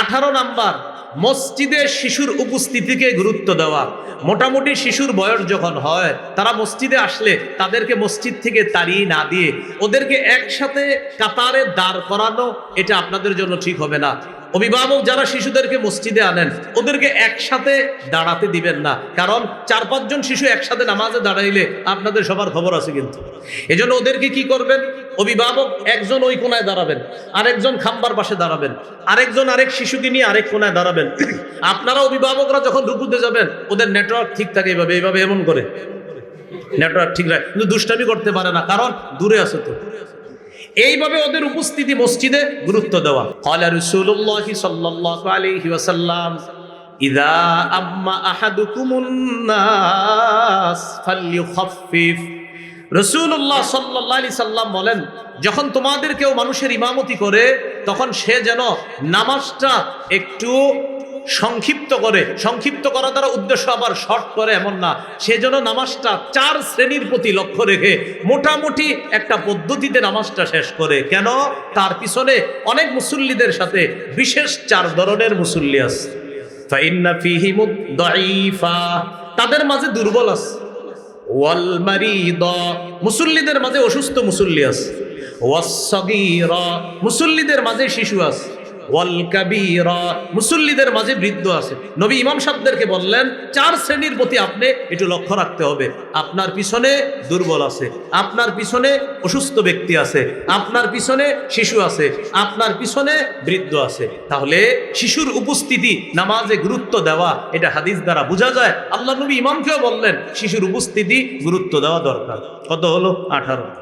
আঠারো নাম্বার, মসজিদে শিশুর উপস্থিতিকে গুরুত্ব দেওয়া। মোটামুটি শিশুর বয়স যখন হয়, তারা মসজিদে আসলে তাদেরকে মসজিদ থেকে তাড়িয়ে না দিয়ে ওদেরকে একসাথে কাতারে দাঁড় করানো, এটা আপনাদের জন্য ঠিক হবে না। অভিভাবক যারা শিশুদেরকে মসজিদে আনেন, ওদেরকে একসাথে দাঁড়াতে দিবেন না। কারণ চার, পাঁচজন শিশু একসাথে নামাজে দাঁড়াইলে আপনাদের সবার খবর আছে কিন্তু। এজন্য ওদেরকে কি করবেন? অভিভাবক একজন ওই কোনায় দাঁড়াবেন, আরেকজন খাম্বার পাশে দাঁড়াবেন, আরেকজন আরেক শিশুকে নিয়ে আরেক কোনায় দাঁড়াবেন। আপনারা অভিভাবকরা যখন রুকুতে যাবেন, ওদের নেটওয়ার্ক ঠিক থাকে এইভাবে এইভাবে এমন করে। নেটওয়ার্ক ঠিক রাখে, কিন্তু দুষ্টামি করতে পারে না, কারণ দূরে আছে তো। এইভাবে ওদের উপস্থিতি মসজিদে গুরুত্ব দেওয়া। ইদা আম্মা রসুল্লাহ সাল্লাহ আলি সাল্লাম বলেন, যখন তোমাদের কেউ মানুষের ইমামতি করে, তখন সে যেন নামাজটা একটু সংক্ষিপ্ত করে, সংক্ষিপ্ত করা দ্বারা উদ্দেশ্য আবার শর্ট করে এমন না, সে যেন নামাজটা চার শ্রেণির প্রতি লক্ষ্য রেখে মোটামুটি একটা পদ্ধতিতে নামাজটা শেষ করে। কেন? তার পিছনে অনেক মুসল্লিদের সাথে বিশেষ চার ধরনের মুসল্লি আছে। তাদের মাঝে দুর্বল আছে। ওয়াল মারিদ। মুসল্লিদের মাঝে অসুস্থ মুসল্লি আছে। ওয়াসগীরা মুসল্লিদের মাঝে শিশু আছে। ওয়াল কাবীরা। মুসল্লিদের মাঝে বৃদ্ধ আছে। নবী ইমাম সাহেবদেরকে বললেন, চার শ্রেণির প্রতি আপনি একটু লক্ষ্য রাখতে হবে। আপনার পিছনে দুর্বল আছে, আপনার পিছনে অসুস্থ ব্যক্তি আছে, আপনার পিছনে শিশু আছে, আপনার পিছনে বৃদ্ধ আছে। তাহলে শিশুর উপস্থিতি নামাজে গুরুত্ব দেওয়া, এটা হাদিস দ্বারা বোঝা যায়। আল্লাহ নবী ইমামকেও বললেন, শিশুর উপস্থিতি গুরুত্ব দেওয়া দরকার। কত হলো? আঠারো।